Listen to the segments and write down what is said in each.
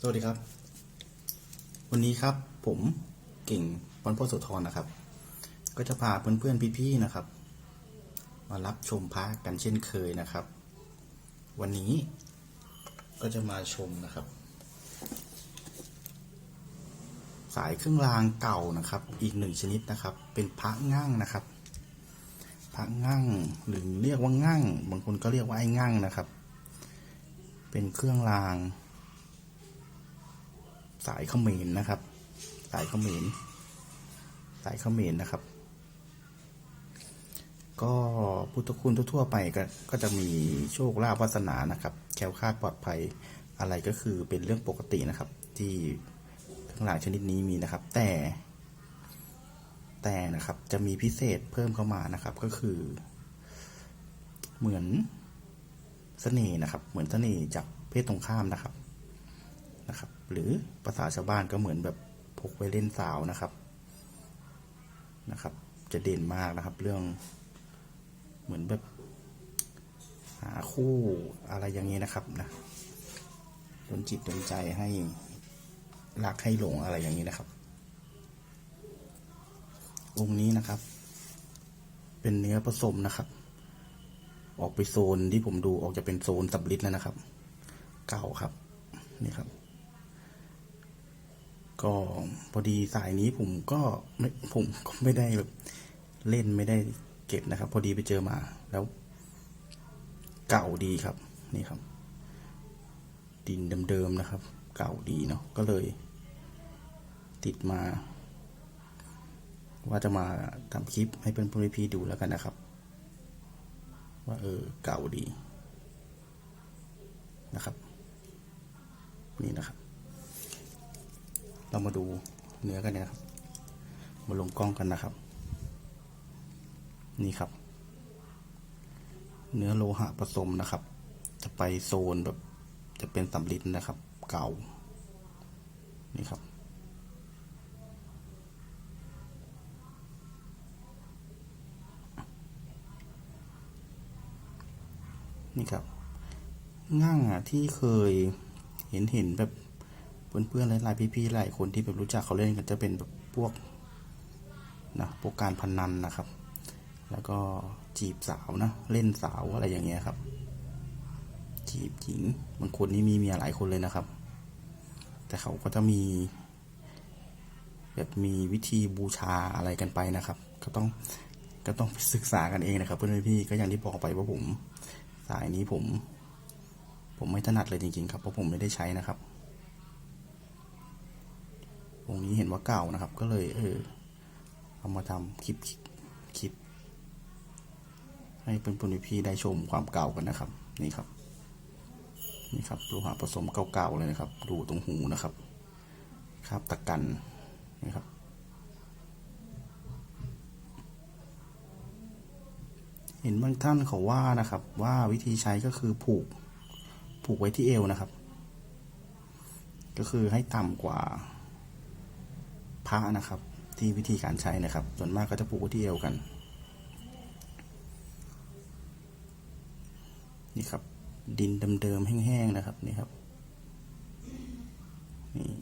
สวัสดีครับ วันนี้ครับผมเก่งวันพ่อโสธรนะครับ ก็จะพาเพื่อนๆพี่ๆนะครับ มารับชมพระกันเช่นเคยนะครับ วันนี้ก็จะมาชมนะครับ สายเครื่องรางเก่านะครับ อีกหนึ่งชนิดนะครับ เป็นพระง่างนะครับพระง่างหรือเรียกว่าง่างบางคนก็เรียกว่าไอ้ง่างนะครับ เป็นเครื่องราง สายเขมรนะครับ สายเขมรสายเขมรนะครับ ก็พุทธคุณทั่วๆไปก็ก็จะมีโชคลาภวาสนานะครับแคล้วคลาดปลอดภัยอะไรก็คือเป็นเรื่องปกตินะครับ ที่เครื่องรางชนิดนี้มีนะครับ แต่แต่นะครับจะมีพิเศษเพิ่มเข้ามานะครับก็คือ เหมือนเสน่ห์นะครับ เหมือนเสน่ห์จากเพศตรงข้ามนะครับ หรือภาษาชาวบ้านก็เหมือนแบบพกไว้เล่นสาวนะครับนะครับ จะเด่นมากนะครับ เรื่องเหมือนแบบหาคู่อะไรอย่างนี้นะครับนะดนจิตดนใจให้รักให้หลงอะไรอย่างนี้นะครับ องค์นี้นะครับ เป็นเนื้อผสมนะครับ ออกไปโซนที่ผมดูออกจะเป็นโซนสับลิดแล้วนะครับ เก่าครับ นี่ครับ ก็พอดีสายนี้ผมก็ไม่ผมก็ไม่ได้แบบเล่นไม่ได้เก็บนะครับ พอดีไปเจอมาแล้ว เก่าดีครับนี่ครับ ดินเดิมๆนะครับ เก่าดีเนาะก็เลย ติดมา ว่าจะมาทำคลิปให้เพื่อนๆพี่ดูแล้วกันนะครับ ว่าเออเก่าดีนะครับ นี่นะครับ เรามาดูเนื้อกันนะครับ มาลงกล้องกันนะครับ นี่ครับ เนื้อโลหะผสมนะครับ จะไปโซนแบบจะเป็นสำลิดนะครับ เก่า นี่ครับ นี่ครับง่างอะที่เคยเห็นเห็นแบบ เพื่อนๆหลายๆพี่ๆหลายคนที่แบบรู้จักเขาเล่นกันจะเป็นแบบพวกนะพวกการพนันนะครับ แล้วก็จีบสาวนะเล่นสาวอะไรอย่างเงี้ยครับ จีบหญิงบางคนนี่มีเมียหลายคนเลยนะครับ แต่เขาก็จะมี แบบมีวิธีบูชาอะไรกันไปนะครับ ก็ต้องก็ต้องศึกษากันเองนะครับ เพื่อนๆพี่ก็อย่างที่บอกไปว่าผม สายนี้ผม ผมไม่ถนัดเลยจริงๆ ครับเพราะผมไม่ได้ใช้นะครับ องค์นี้เห็นว่าเก่านะครับ ก็เลยเออเอามาทำคลิปคลิป ให้เพื่อนๆพี่ได้ชมความเก่ากันนะครับ นี่ครับ นี่ครับโลหะผสมเก่าๆเลยนะครับ ดูตรงหูนะครับคราบตะกันนี่ครับเห็นบางท่านเขาว่านะครับ ว่าวิธีใช้ก็คือผูก ผูกไว้ที่เอวนะครับ ก็คือให้ต่ำกว่า พระนะครับ ที่วิธีการใช้นะครับ ส่วนมากก็จะผูกที่เอวกัน นี่ครับ ดินเดิมๆแห้งๆนะครับนี่ครับนี่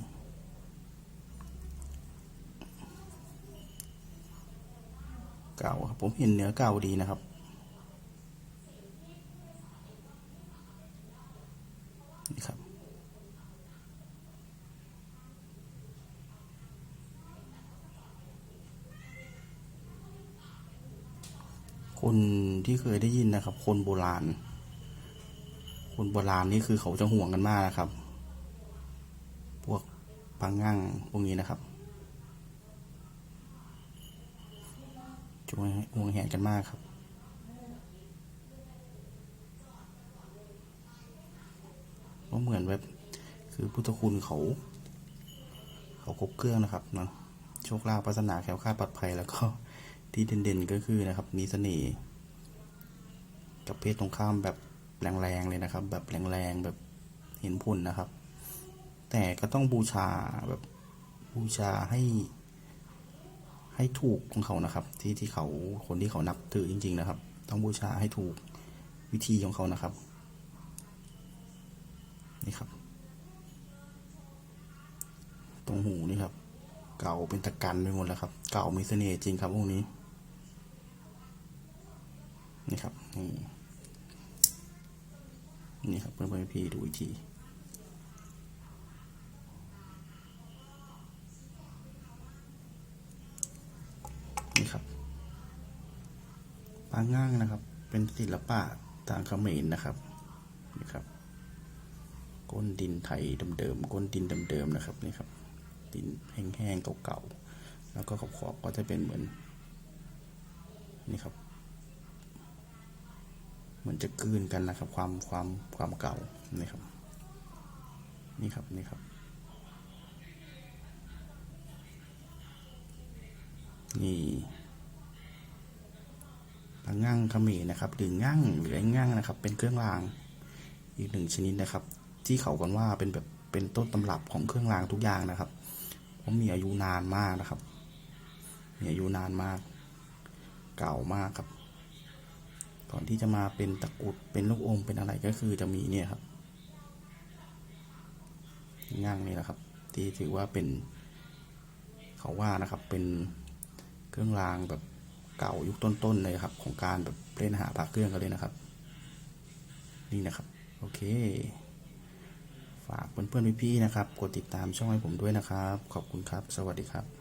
เก่าครับผมเห็นเนื้อเก่าดีนะครับนี่ครับ คนที่เคยได้ยินนะครับ คนโบราณ คนโบราณนี่คือเขาจะห่วงกันมากนะครับ พวกปังงั่งพวกนี้นะครับจะห่วงแหนกันมากครับ เพราะเหมือนแบบคือพุทธคุณเขา เขาครบเครื่องนะครับเนาะโชคลาภปัสนาแคล้วคลาดปลอดภัยแล้วก็ ที่เด่นๆก็คือนะครับมีเสน่ห์กับเพศตรงข้ามแบบแรงๆเลยนะครับ แบบแรงๆแบบเห็นผลนะครับ แต่ก็ต้องบูชาแบบบูชาให้ ให้ถูกของเขานะครับ ที่ที่เขาคนที่เขานับถือจริง ๆ นะครับ ต้องบูชาให้ถูกวิธีของเขานะครับนี่ครับ ตรงหูนี่ครับ เก่าเป็นตะกันไปหมดแล้วครับ เก่ามีเสน่ห์จริงครับองค์นี้ นี่ครับ นี่ นี่ครับเพื่อนๆพี่ดูอีกทีนี่ครับปางง่างนะครับ เป็นศิลปะทางเขมรนะครับนี่ครับ ก้นดินไทยเดิมๆก้นดินเดิมๆนะครับนี่ครับ ดินแห้งๆเก่าๆแล้วก็ขอบๆก็จะเป็นเหมือน นี่ครับ เหมือนจะกลืนกันนะครับ ความความความเก่านี่ครับ นี่ครับนี่ครับ นี่ปลางั่งเขมรนะครับหรืองั่งหรือไอ้งั่งนะครับ เป็นเครื่องรางอีกหนึ่งชนิดนะครับ ที่เขากันว่าเป็นแบบเป็นต้นตำรับของเครื่องรางทุกอย่างนะครับเพราะมีอายุนานมากนะครับ มีอายุนานมาก เก่ามากครับ ก่อนที่จะมาเป็นตะกุดเป็นลูกอมเป็นอะไรก็คือจะมีเนี่ยครับงั่งนี่แหละครับ ที่ถือว่าเป็น เขาว่านะครับ เป็นเครื่องรางแบบเก่ายุคต้นๆเลยครับ ของการแบบเล่นหาพระเครื่องกันเลยนะครับ นี่นะครับ โอเค ฝากเพื่อนๆพี่ๆนะครับ กดติดตามช่องให้ผมด้วยนะครับ ขอบคุณครับ สวัสดีครับ